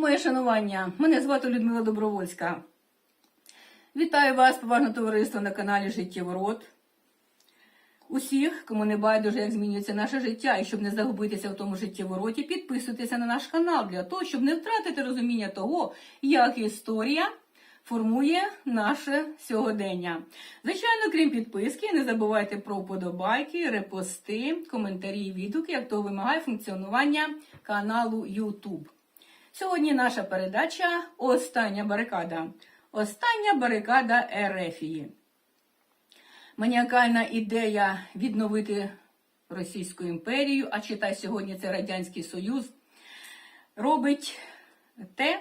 Моє шанування, мене звати Людмила Добровольська. Вітаю вас, поважне товариство на каналі Життєворот. Усіх, кому не байдуже, як змінюється наше життя, і щоб не загубитися в тому життєвороті, підписуйтеся на наш канал для того, щоб не втратити розуміння того, як історія формує наше сьогодення. Звичайно, крім підписки, не забувайте про вподобайки, репости, коментарі і відгуки, як то вимагає функціонування каналу YouTube. Сьогодні наша передача Остання барикада. Остання барикада Ерефії. Маніакальна ідея відновити Російську імперію, а читай сьогодні це Радянський Союз, робить те,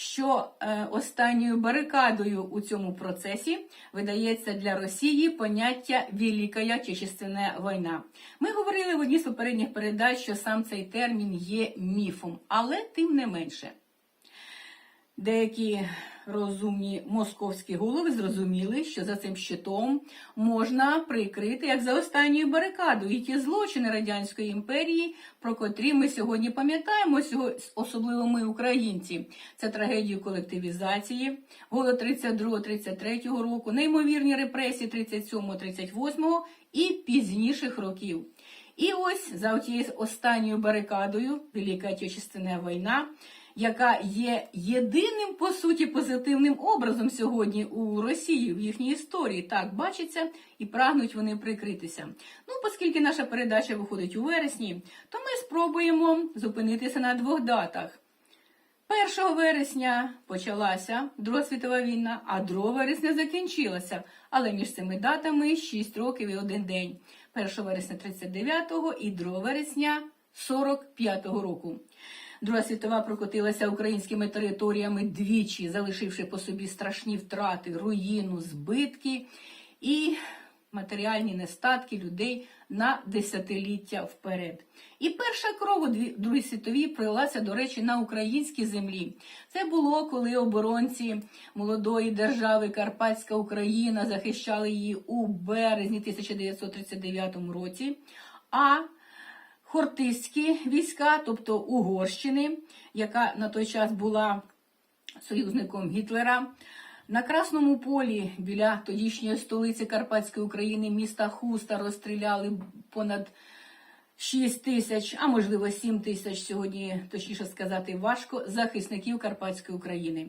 що е, останньою барикадою у цьому процесі видається для Росії поняття Велика Отечественна війна. Ми говорили в одній з попередніх передач, що сам цей термін є міфом, але тим не менше. Деякі розумні московські голови зрозуміли, що за цим щитом можна прикрити, як за останньою барикадою, і ті злочини Радянської імперії, про котрі ми сьогодні пам'ятаємо, особливо ми, українці. Це трагедію колективізації, голод 32-33 року, неймовірні репресії 37-38 і пізніших років. І ось за тією останньою барикадою Велика Отечественна війна яка є єдиним по суті позитивним образом сьогодні у Росії в їхній історії. Так бачиться і прагнуть вони прикритися. Ну, оскільки наша передача виходить у вересні, то ми спробуємо зупинитися на двох датах. 1 вересня почалася Друга світова війна, а 2 вересня закінчилася. Але між цими датами 6 років і один день. 1 вересня 39-го і 2 вересня 45-го року. Друга світова прокотилася українськими територіями двічі, залишивши по собі страшні втрати, руїну, збитки і матеріальні нестатки людей на десятиліття вперед. І перша кров у Другій світовій прилася, до речі, на українській землі. Це було, коли оборонці молодої держави Карпатська Україна захищали її у березні 1939 році. А хортистські війська, тобто Угорщини, яка на той час була союзником Гітлера. На Красному полі біля тодішньої столиці Карпатської України міста Хуста розстріляли понад 6 тисяч, а можливо 7 тисяч сьогодні, точніше сказати, важко захисників Карпатської України.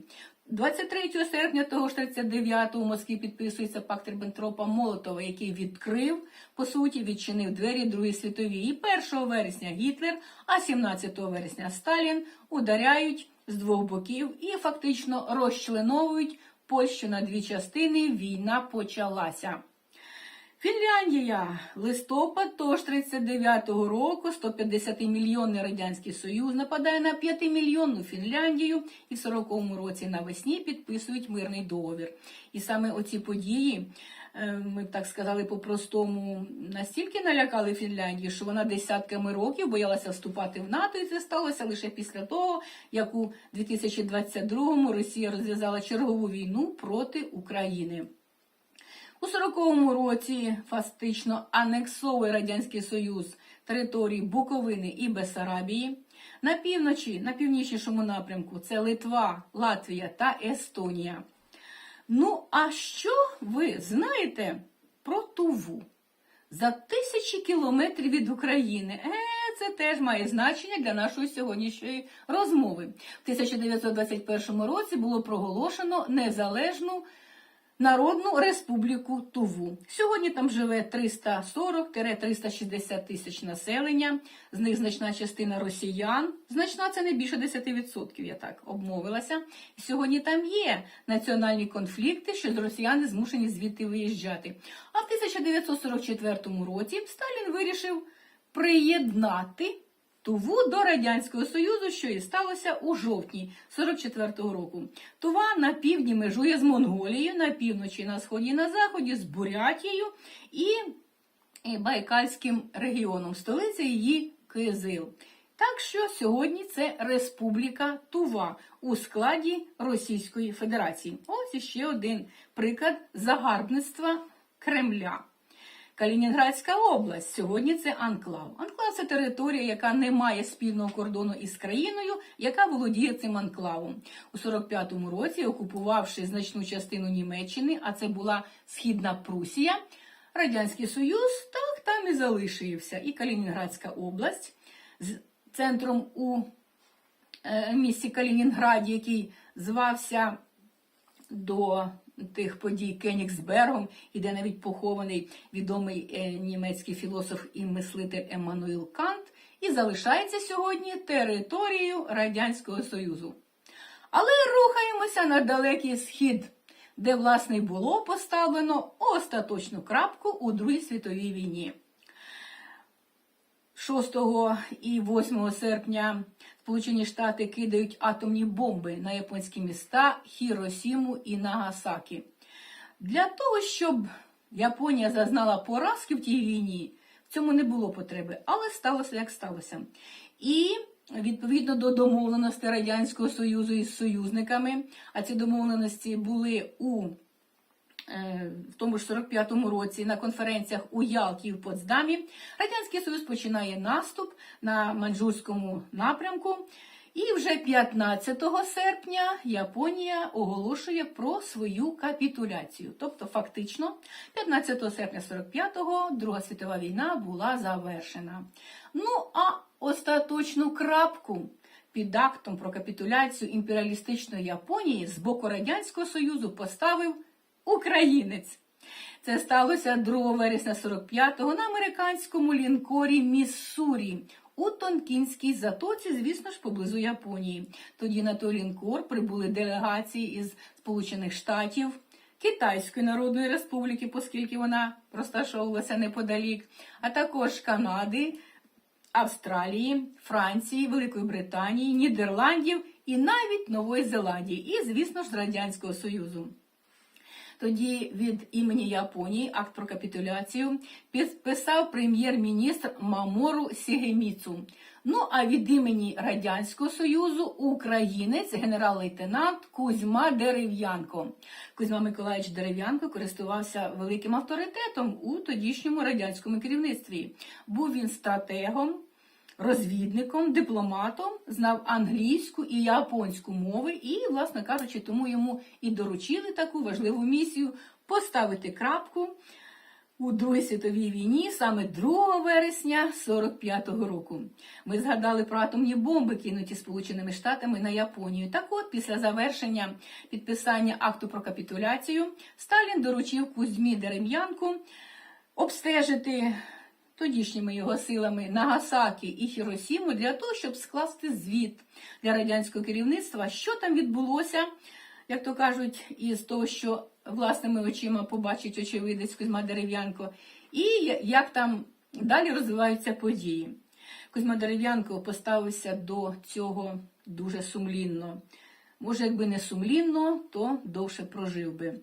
23 серпня того ж 39-го у Москві підписується пакт Ріббентропа Молотова, який відкрив, по суті, відчинив двері Другої світовій. І 1 вересня Гітлер, а 17 вересня Сталін ударяють з двох боків і фактично розчленовують Польщу на дві частини. Війна почалася. Фінляндія, листопад того ж 39-го року, 150-мільйонний Радянський Союз нападає на 5-мільйонну Фінляндію і в 40-му році навесні підписують мирний договір. І саме оці події, е, ми б так сказали по-простому, настільки налякали Фінляндію, що вона десятками років боялася вступати в НАТО, і це сталося лише після того, як у 2022-му Росія розв'язала чергову війну проти України. У 40-му році фактично анексовує Радянський Союз території Буковини і Бесарабії. На півночі, на північнішому напрямку це Литва, Латвія та Естонія. Ну, а що ви знаєте про Туву? За тисячі кілометрів від України. Е, це теж має значення для нашої сьогоднішньої розмови. В 1921 році було проголошено незалежну Народну Республіку Туву. Сьогодні там живе 340-360 тисяч населення, з них значна частина росіян. Значна це не більше 10%, я так обмовилася. Сьогодні там є національні конфлікти, що росіяни змушені звідти виїжджати. А в 1944 році Сталін вирішив приєднати Туву до Радянського Союзу, що і сталося у жовтні 44-го року. Тува на півдні межує з Монголією, на півночі, на сході, на заході, з Бурятією і Байкальським регіоном. Столиця її Кизил. Так що сьогодні це Республіка Тува у складі Російської Федерації. Ось іще один приклад загарбництва Кремля. Калінінградська область. Сьогодні це анклав. Анклав це територія, яка не має спільного кордону із країною, яка володіє цим анклавом. У 45-му році, окупувавши значну частину Німеччини, а це була Східна Прусія, Радянський Союз так там і залишився. І Калінінградська область з центром у е, місті Калінінграді, який звався до тих подій Кенігсбергом, і де навіть похований відомий е, німецький філософ і мислитель Еммануїл Кант, і залишається сьогодні територією Радянського Союзу. Але рухаємося на далекий схід, де, власне, було поставлено остаточну крапку у Другій світовій війні. 6 і 8 серпня Сполучені Штати кидають атомні бомби на японські міста Хіросіму і Нагасакі. Для того, щоб Японія зазнала поразки в тій війні, в цьому не було потреби, але сталося як сталося. І відповідно до домовленостей Радянського Союзу із союзниками, а ці домовленості були у в тому ж 45-му році на конференціях у Ялті і в Потсдамі Радянський Союз починає наступ на Маньчжурському напрямку. І вже 15 серпня Японія оголошує про свою капітуляцію. Тобто, фактично, 15 серпня 45-го Друга світова війна була завершена. Ну а остаточну крапку під актом про капітуляцію імперіалістичної Японії з боку Радянського Союзу поставив українець. Це сталося 2 вересня 45-го на американському лінкорі Міссурі у Тонкінській затоці, звісно ж, поблизу Японії. Тоді на той лінкор прибули делегації із Сполучених Штатів, Китайської Народної Республіки, оскільки вона розташовувалася неподалік, а також Канади, Австралії, Франції, Великої Британії, Нідерландів і навіть Нової Зеландії, і, звісно ж, Радянського Союзу. Тоді від імені Японії акт про капітуляцію підписав прем'єр-міністр Мамору Сігеміцу. Ну а від імені Радянського Союзу українець генерал-лейтенант Кузьма Дерев'янко. Кузьма Миколаївич Дерев'янко користувався великим авторитетом у тодішньому радянському керівництві. Був він стратегом розвідником, дипломатом, знав англійську і японську мови, і, власне кажучи, тому йому і доручили таку важливу місію поставити крапку у Другій світовій війні саме 2 вересня 45-го року. Ми згадали про атомні бомби, кинуті Сполученими Штатами на Японію. Так от, після завершення підписання акту про капітуляцію, Сталін доручив Кузьмі Дерем'янку обстежити тодішніми його силами Нагасакі і Хіросіму для того, щоб скласти звіт для радянського керівництва, що там відбулося, як то кажуть, із того, що власними очима побачить очевидець Кузьма Дерев'янко, і як там далі розвиваються події. Кузьма Дерев'янко поставився до цього дуже сумлінно. Може, якби не сумлінно, то довше прожив би.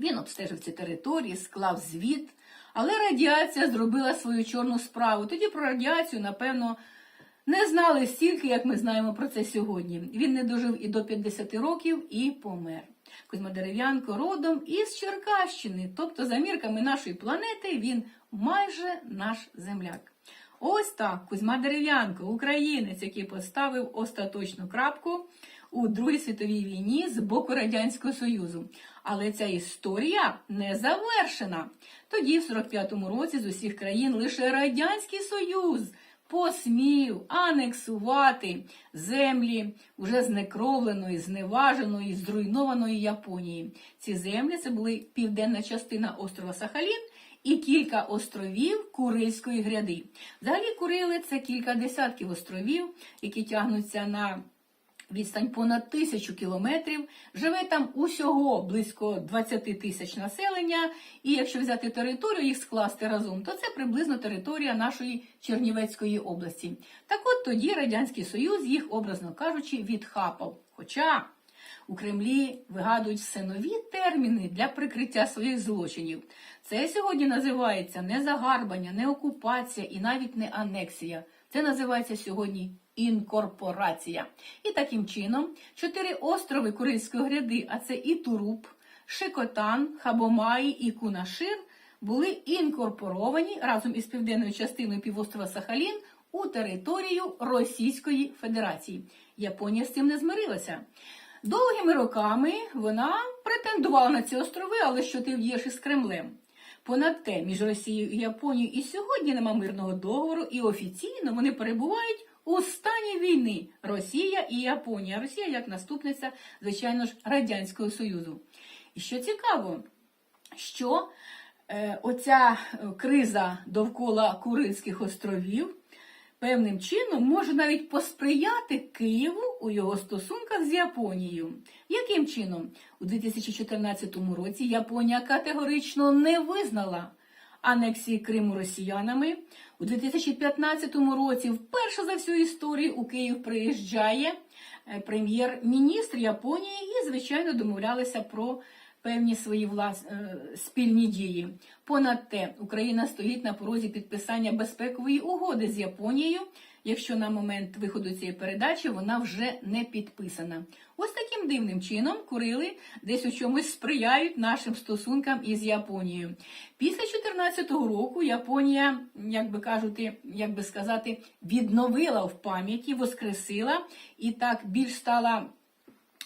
Він обстежив ці території, склав звіт. Але радіація зробила свою чорну справу. Тоді про радіацію, напевно, не знали стільки, як ми знаємо про це сьогодні. Він не дожив і до 50 років і помер. Кузьма Дерев'янко родом із Черкащини, тобто, за мірками нашої планети, він майже наш земляк. Ось так Кузьма Дерев'янко, українець, який поставив остаточну крапку у Другій світовій війні з боку Радянського Союзу. Але ця історія не завершена. Тоді, в 45-му році, з усіх країн лише Радянський Союз посмів анексувати землі уже знекровленої, зневаженої, зруйнованої Японії. Ці землі це були південна частина острова Сахалін. І кілька островів Курильської гряди. Взагалі Курили це кілька десятків островів, які тягнуться на відстань понад тисячу кілометрів. Живе там усього близько 20 тисяч населення. І якщо взяти територію, їх скласти разом, то це приблизно територія нашої Чернівецької області. Так от тоді Радянський Союз їх, образно кажучи, відхапав. Хоча у Кремлі вигадують все нові терміни для прикриття своїх злочинів. Це сьогодні називається не загарбання, не окупація і навіть не анексія. Це називається сьогодні інкорпорація. І таким чином чотири острови Курильської гряди, а це і Туруп, Шикотан, Хабомаї і Кунашир, були інкорпоровані разом із південною частиною півострова Сахалін у територію Російської Федерації. Японія з цим не змирилася. Довгими роками вона претендувала на ці острови, але що ти вдієш із Кремлем? Понад те, між Росією і Японією і сьогодні нема мирного договору, і офіційно вони перебувають у стані війни Росія і Японія. Росія як наступниця, звичайно ж, Радянського Союзу. І що цікаво, що е, оця е, криза довкола Курильських островів певним чином може навіть посприяти Києву у його стосунках з Японією. Яким чином? У 2014 році Японія категорично не визнала анексії Криму росіянами. У 2015 році вперше за всю історію у Київ приїжджає е, прем'єр-міністр Японії і, звичайно, домовлялися про певні свої влас... е, спільні дії. Понад те, Україна стоїть на порозі підписання безпекової угоди з Японією. Якщо на момент виходу цієї передачі вона вже не підписана. Ось таким дивним чином Курили десь у чомусь сприяють нашим стосункам із Японією. Після 2014 року Японія, як би кажуть, як би сказати, відновила в пам'яті, воскресила і так більш стала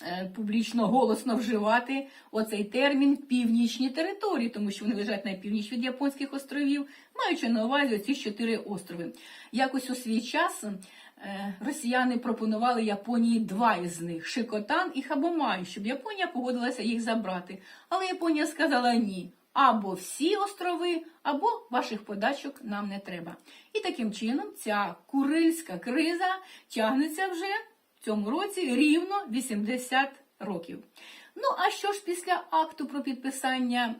е, публічно голосно вживати оцей термін північні території, тому що вони лежать на північ від японських островів, маючи на увазі оці чотири острови. Якось у свій час е, росіяни пропонували Японії два із них Шикотан і Хабомай, щоб Японія погодилася їх забрати. Але Японія сказала ні. Або всі острови, або ваших подачок нам не треба. І таким чином ця курильська криза тягнеться вже в цьому році рівно 80 років. Ну, а що ж після акту про підписання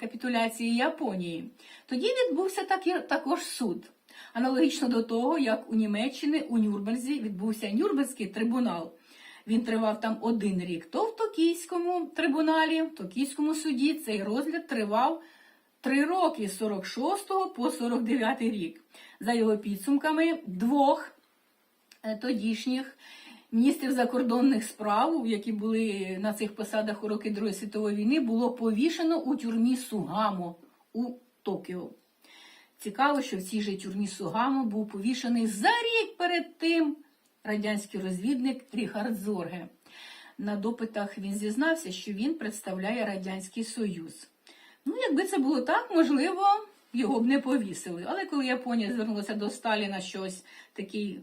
капітуляції Японії? Тоді відбувся також суд. Аналогічно до того, як у Німеччині у Нюрнберзі відбувся Нюрнберзький трибунал. Він тривав там один рік. То в Токійському трибуналі, в Токійському суді цей розгляд тривав три роки з 46 по 49 рік. За його підсумками двох е, тодішніх міністрів закордонних справ, які були на цих посадах у роки Другої світової війни, було повішено у тюрмі Сугамо у Токіо. Цікаво, що в цій же тюрмі Сугамо був повішений за рік перед тим радянський розвідник Ріхард Зорге. На допитах він зізнався, що він представляє Радянський Союз. Ну, якби це було так, можливо, його б не повісили. Але коли Японія звернулася до Сталіна, що ось такий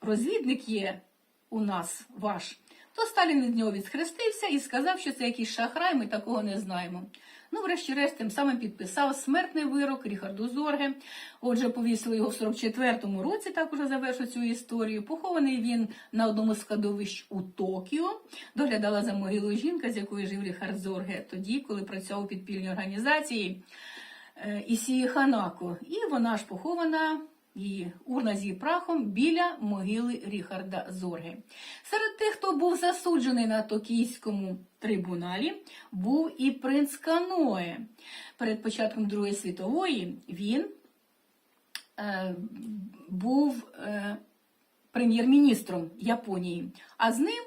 розвідник є у нас ваш, то Сталін від нього відхрестився і сказав, що це якийсь шахрай, ми такого не знаємо. Ну, врешті-решт, тим самим підписав смертний вирок Ріхарду Зорге. Отже, повісили його в 44-му році, так уже завершу цю історію. Похований він на одному з складовищ у Токіо. Доглядала за могилою жінка, з якою жив Ріхард Зорге, тоді, коли працював у підпільній організації е, Ісії Ханако. І вона ж похована її урна з її прахом біля могили Ріхарда Зорге. Серед тих, хто був засуджений на Токійському трибуналі, був і принц Каное. Перед початком Другої світової він е, був е, прем'єр-міністром Японії, а з ним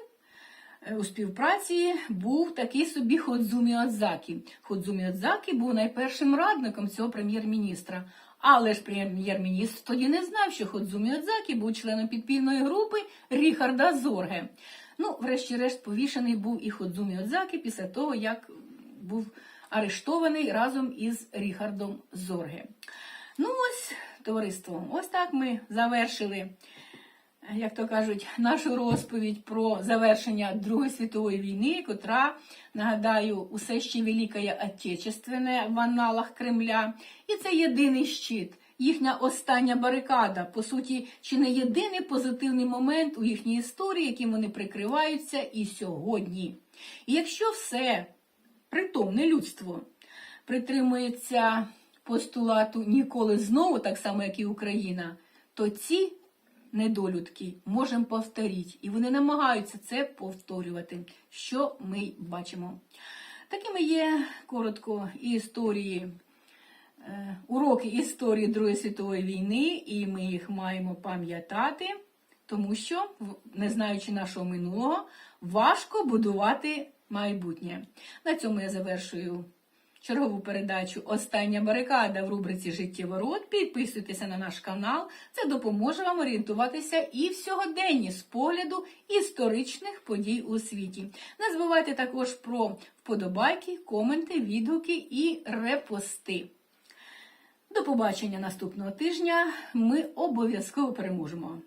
е, у співпраці був такий собі Ходзумі Отзакі. Ходзумі Отзакі був найпершим радником цього прем'єр-міністра. Але ж прем'єр-міністр тоді не знав, що Ходзумі Міодзакі був членом підпільної групи Ріхарда Зорге. Ну, врешті-решт, повішений був і Ходзумі Міодзакі після того, як був арештований разом із Ріхардом Зорге. Ну ось, товариство, ось так ми завершили, як то кажуть, нашу розповідь про завершення Другої світової війни, котра, нагадаю, усе ще Великая Отечественне в аналах Кремля. І це єдиний щит, їхня остання барикада, по суті, чи не єдиний позитивний момент у їхній історії, яким вони прикриваються і сьогодні. І якщо все притомне людство притримується постулату ніколи знову, так само, як і Україна, то ці недолюдки можемо повторити. І вони намагаються це повторювати, що ми бачимо. Такими є коротко історії, е, уроки історії Другої світової війни, і ми їх маємо пам'ятати, тому що, не знаючи нашого минулого, важко будувати майбутнє. На цьому я завершую чергову передачу Остання барикада в рубриці Життєворот. Підписуйтеся на наш канал. Це допоможе вам орієнтуватися і в сьогоденні з погляду історичних подій у світі. Не забувайте також про вподобайки, коменти, відгуки і репости. До побачення наступного тижня. Ми обов'язково переможемо.